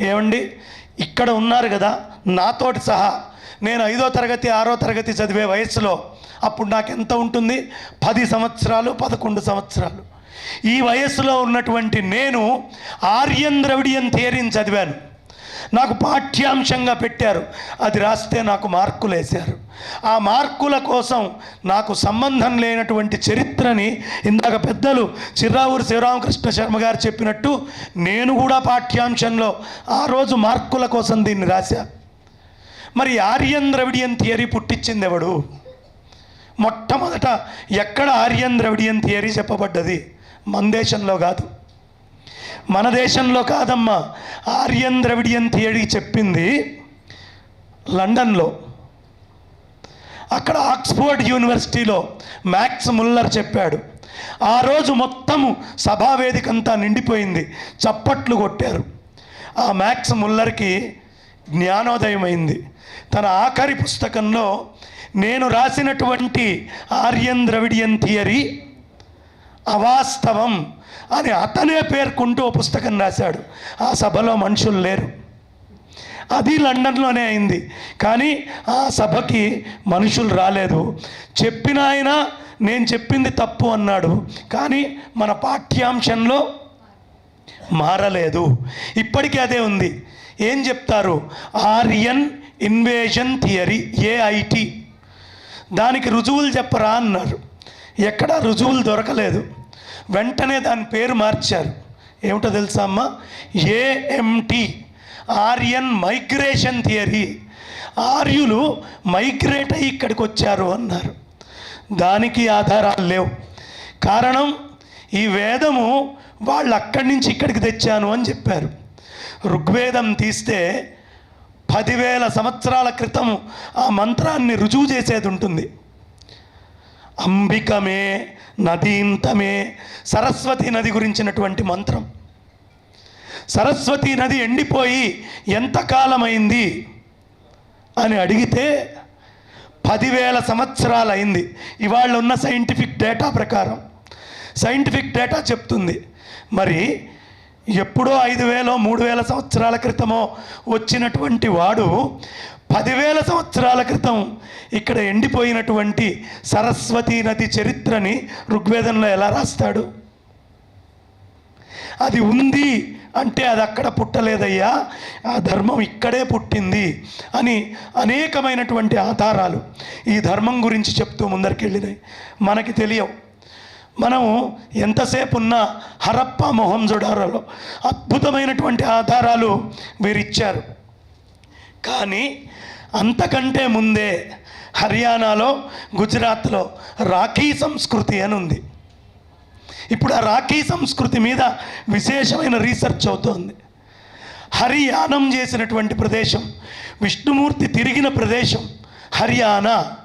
ఏమండి? ఇక్కడ ఉన్నారు కదా నాతోటి సహా. నేను ఐదో తరగతి ఆరో తరగతి చదివే వయసులో అప్పుడు నాకు ఎంత ఉంటుంది? పది సంవత్సరాలు పదకొండు సంవత్సరాలు. ఈ వయస్సులో ఉన్నటువంటి నేను ఆర్యన్ ద్రవిడియన్ థియరీని చదివాను. నాకు పాఠ్యాంశంగా పెట్టారు. అది రాస్తే నాకు మార్కులు వేశారు ఆ మార్కుల కోసం నాకు సంబంధం లేనటువంటి చరిత్రని ఇందాక పెద్దలు చిర్రావూరు శివరామకృష్ణ శర్మ గారు చెప్పినట్టు నేను కూడా పాఠ్యాంశంలో ఆ రోజు మార్కుల కోసం దీన్ని రాశా. మరి ఆర్యన్ ద్రవిడియన్ థియరీ పుట్టించింది ఎవడు? మొట్టమొదట ఎక్కడ ఆర్యన్ ద్రవిడియన్ థియరీ చెప్పబడ్డది? మన దేశంలో కాదు. మన దేశంలో కాదమ్మా ఆర్యన్ ద్రవిడియన్ థియరీ చెప్పింది లండన్లో. అక్కడ ఆక్స్ఫోర్డ్ యూనివర్సిటీలో మ్యాక్స్ ముల్లర్ చెప్పాడు ఆ రోజు మొత్తము సభావేదిక అంతా నిండిపోయింది చప్పట్లు కొట్టారు. ఆ మ్యాక్స్ ముల్లర్కి జ్ఞానోదయం అయింది తన ఆఖరి పుస్తకంలో నేను రాసినటువంటి ఆర్యన్ ద్రవిడియన్ థియరీ అవాస్తవం అని అతనే పేర్కొంటూ ఓ పుస్తకం రాశాడు. ఆ సభలో మనుషులు లేరు. అది లండన్లోనే అయింది. కానీ ఆ సభకి మనుషులు రాలేదు. చెప్పిన ఆయన నేను చెప్పింది తప్పు అన్నాడు. కానీ మన పాఠ్యాంశంలో మారలేదు. ఇప్పటికీ అదే ఉంది. ఏం చెప్తారు? Aryan invasion theory AIT. దానికి రుజువులు చెప్పరా అన్నారు. ఎక్కడా రుజువులు దొరకలేదు. వెంటనే దాని పేరు మార్చారు. ఏమిటో తెలుసా అమ్మ? ఏఎంటి ఆర్యన్ మైగ్రేషన్ థియరీ ఆర్యులు మైగ్రేట్ అయ్యి ఇక్కడికి వచ్చారు అన్నారు. దానికి ఆధారాలు లేవు. కారణం ఈ వేదము వాళ్ళు అక్కడి నుంచి ఇక్కడికి తెచ్చాను అని చెప్పారు. ఋగ్వేదం తీస్తే పదివేల సంవత్సరాల క్రితం ఆ మంత్రాన్ని రుజువు చేసేది ఉంటుంది. అంబికమే నదీంతమే సరస్వతి నది గురించినటువంటి మంత్రం. సరస్వతి నది ఎండిపోయి ఎంతకాలమైంది అని అడిగితే పదివేల సంవత్సరాలు అయింది ఇవాళ ఉన్న సైంటిఫిక్ డేటా ప్రకారం. సైంటిఫిక్ డేటా చెప్తుంది. మరి ఎప్పుడో ఐదు వేలో మూడు వేల సంవత్సరాల క్రితమో వచ్చినటువంటి వాడు పదివేల సంవత్సరాల క్రితం ఇక్కడ ఎండిపోయినటువంటి సరస్వతీ నది చరిత్రని ఋగ్వేదంలో ఎలా రాస్తాడు? అది ఉంది అంటే అది అక్కడ పుట్టలేదయ్యా ఆ ధర్మం ఇక్కడే పుట్టింది అని అనేకమైనటువంటి ఆధారాలు ఈ ధర్మం గురించి చెప్తూ ముందరికెళ్ళినాయి. మనకి తెలియవు. మనం ఎంతసేపు ఉన్న హరప్ప మొహంజుడారలో అద్భుతమైనటువంటి ఆధారాలు వీరిచ్చారు. కానీ అంతకంటే ముందే హర్యానాలో గుజరాత్లో రాఖీ సంస్కృతి అని ఉంది. ఇప్పుడు ఆ రాఖీ సంస్కృతి మీద విశేషమైన రీసెర్చ్ అవుతోంది. హరియానం చేసినటువంటి ప్రదేశం విష్ణుమూర్తి తిరిగిన ప్రదేశం హర్యానా.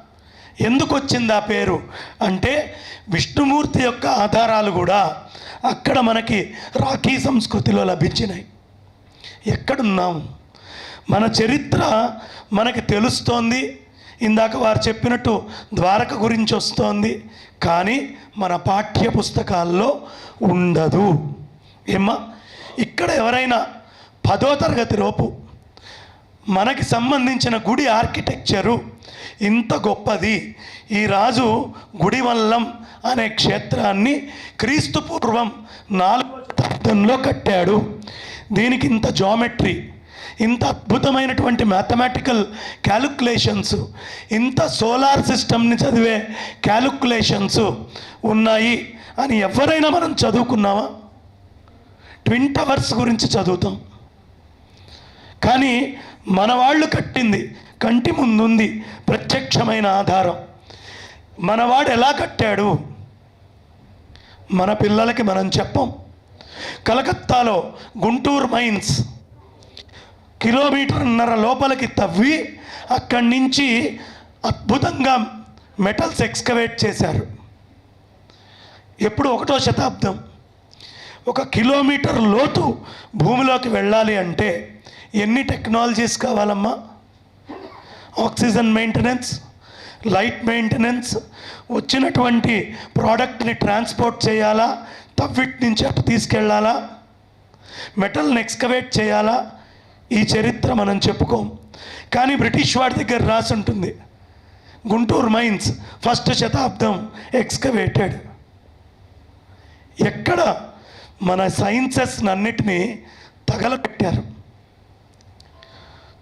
ఎందుకు వచ్చింది ఆ పేరు? అంటే విష్ణుమూర్తి యొక్క ఆధారాలు కూడా అక్కడ మనకి రాఖీ సంస్కృతిలో లభించినాయి. ఎక్కడున్నాం మన చరిత్ర మనకి తెలుస్తోంది. ఇందాక వారు చెప్పినట్టు ద్వారక గురించి వస్తోంది. కానీ మన పాఠ్య పుస్తకాల్లో ఉండదు. ఏమ్మా ఇక్కడ ఎవరైనా పదో తరగతి లోపు మనకి సంబంధించిన గుడి ఆర్కిటెక్చరు ఇంత గొప్పది. ఈ రాజు గుడివల్లం అనే క్షేత్రాన్ని క్రీస్తు పూర్వం నాలుగో శతాబ్దంలో కట్టాడు. దీనికి ఇంత జామెట్రీ ఇంత అద్భుతమైనటువంటి మ్యాథమెటికల్ క్యాలిక్యులేషన్స్ ఇంత సోలార్ సిస్టమ్ని చదివే క్యాలిక్యులేషన్స్ ఉన్నాయి అని ఎవరైనా మనం చదువుకున్నామా? ట్విన్ టవర్స్ గురించి చదువుతాం. కానీ మన వాళ్ళు కట్టింది కంటి ముందుంది ప్రత్యక్షమైన ఆధారం. మనవాడు ఎలా కట్టాడు? మన పిల్లలకి మనం చెప్పం. కలకత్తాలో గుంటూరు మైన్స్ కిలోమీటర్న్నర లోపలికి తవ్వి అక్కడి నుంచి అద్భుతంగా మెటల్స్ ఎక్స్కవేట్ చేశారు. ఎప్పుడు ఒకటో శతాబ్దం. ఒక కిలోమీటర్ లోతు భూమిలోకి వెళ్ళాలి అంటే ఎన్ని టెక్నాలజీస్ కావాలమ్మా? ఆక్సిజన్ మెయింటెనెన్స్ లైట్ మెయింటెనెన్స్ వచ్చినటువంటి ప్రోడక్ట్ని ట్రాన్స్పోర్ట్ చేయాలా? తవ్విట్ నుంచి అటు తీసుకెళ్ళాలా? మెటల్ని ఎక్స్కవేట్ చేయాలా? ఈ చరిత్ర మనం చెప్పుకోం. కానీ బ్రిటిష్ వాడి దగ్గర రాసి ఉంటుంది. గుంటూరు మైన్స్ ఫస్ట్ శతాబ్దం ఎక్స్కవేటెడ్ ఎక్కడ మన సైన్సెస్ అన్నిటినీ తగలబెట్టారు.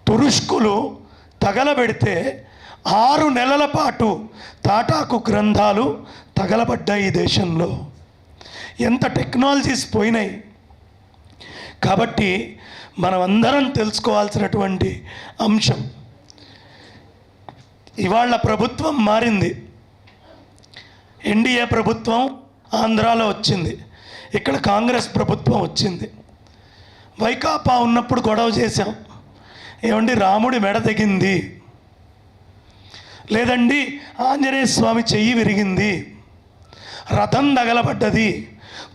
తురుష్కులు తగలబెడితే ఆరు నెలల పాటు తాటాకు గ్రంథాలు తగలబడ్డాయి ఈ దేశంలో. ఎంత టెక్నాలజీస్ పోయినాయి. కాబట్టి మనం అందరం తెలుసుకోవాల్సినటువంటి అంశం. ఇవాళ ప్రభుత్వం మారింది. ఎన్డీఏ ప్రభుత్వం ఆంధ్రాలో వచ్చింది. ఇక్కడ కాంగ్రెస్ ప్రభుత్వం వచ్చింది. వైకాపా ఉన్నప్పుడు గొడవ చేశాం. ఏమండి రాముడి మెడ తెగింది. లేదండి ఆంజనేయ స్వామి చెయ్యి విరిగింది. రథం తగలబడ్డది.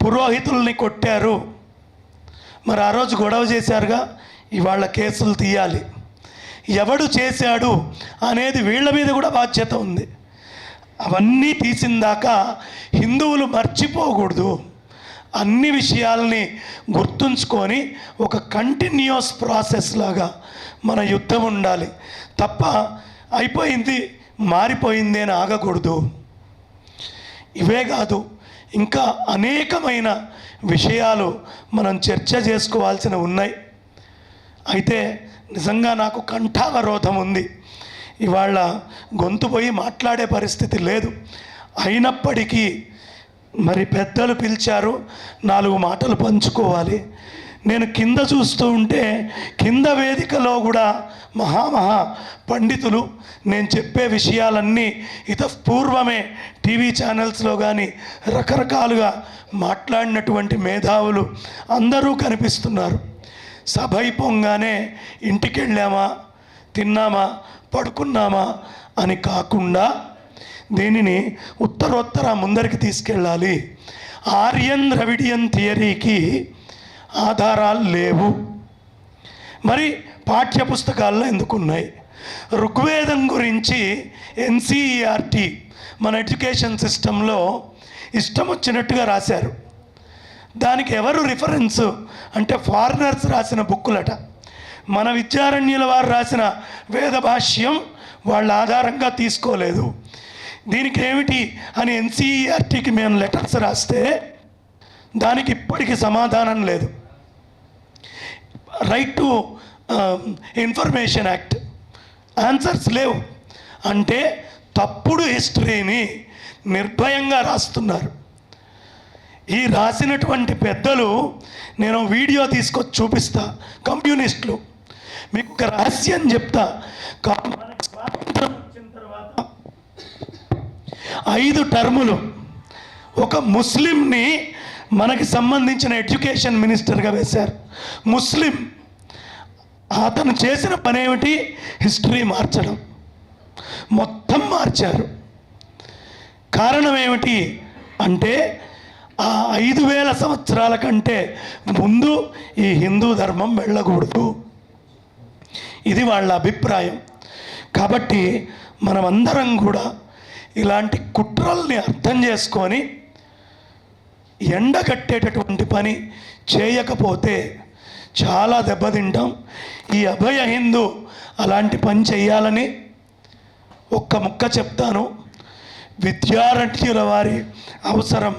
పురోహితుల్ని కొట్టారు. మరి ఆ రోజు గొడవ చేశారుగా ఇవాళ కేసులు తీయాలి. ఎవడు చేశాడు అనేది వీళ్ళ మీద కూడా బాధ్యత ఉంది. అవన్నీ తీసిందాక హిందువులు మర్చిపోకూడదు. అన్ని విషయాల్ని గుర్తుంచుకొని ఒక కంటిన్యూస్ ప్రాసెస్ లాగా మన యుద్ధం ఉండాలి. తప్ప అయిపోయింది మారిపోయింది అని ఆగకూడదు. ఇవే కాదు ఇంకా అనేకమైన విషయాలు మనం చర్చ చేసుకోవాల్సిన ఉన్నాయి. అయితే నిజంగా నాకు కంఠావరోధం ఉంది. ఇవాళ గొంతు పోయి మాట్లాడే పరిస్థితి లేదు. అయినప్పటికీ మరి పెద్దలు పిలిచారు నాలుగు మాటలు పంచుకోవాలి. నేను కింద చూస్తూ ఉంటే కింద వేదికలో కూడా మహామహా పండితులు నేను చెప్పే విషయాలన్నీ ఇత పూర్వమే టీవీ ఛానల్స్లో కానీ రకరకాలుగా మాట్లాడినటువంటి మేధావులు అందరూ కనిపిస్తున్నారు. సభ అయిపోగానే ఇంటికి వెళ్ళామా తిన్నామా పడుకున్నామా అని కాకుండా దీనిని ఉత్తరోత్తర ముందరికి తీసుకెళ్ళాలి? ఆర్యన్ ద్రవిడియన్ థియరీకి ఆధారాలు లేవు. మరి పాఠ్యపుస్తకాల్లో ఎందుకున్నాయి? ఋగ్వేదం గురించి ఎన్సీఈఆర్టీ మన ఎడ్యుకేషన్ సిస్టంలో ఇష్టం వచ్చినట్టుగా రాశారు. దానికి ఎవరు రిఫరెన్స్? అంటే ఫారినర్స్ రాసిన బుక్కులట. మన విద్యారణ్యుల వారు రాసిన వేద భాష్యం వాళ్ళ ఆధారంగా తీసుకోలేదు. దీనికి ఏమిటి అని ఎన్సీఈఆర్టీకి మేము లెటర్స్ రాస్తే దానికి ఇప్పటికీ సమాధానం లేదు. Right to information act answers లేవు. అంటే తప్పుడు హిస్టరీని నిర్భయంగా రాస్తున్నారు. ఈ రాసినటువంటి పెద్దలు నేను వీడియో తీసుకొచ్చి చూపిస్తా కమ్యూనిస్టులు మీకు ఒక రహస్యం చెప్తా. స్వాతంత్రం వచ్చిన తర్వాత ఐదు టర్ములు. ఒక ముస్లింని మనకి సంబంధించిన ఎడ్యుకేషన్ మినిస్టర్గా వేశారు. ముస్లిం అతను చేసిన పని ఏమిటి? హిస్టరీ మార్చడం. మొత్తం మార్చారు. కారణం ఏమిటి అంటే ఆ ఐదు వేల సంవత్సరాల కంటే ముందు ఈ హిందూ ధర్మం వెళ్ళకూడదు. ఇది వాళ్ళ అభిప్రాయం. కాబట్టి మనమందరం కూడా ఇలాంటి కుట్రల్ని అర్థం చేసుకొని ఎండగట్టేటటువంటి పని చేయకపోతే చాలా దెబ్బతింటాం. ఈ అభయ హిందూ అలాంటి పని చేయాలని ఒక్క ముక్క చెప్తాను. విద్యారణ్యుల వారి అవసరం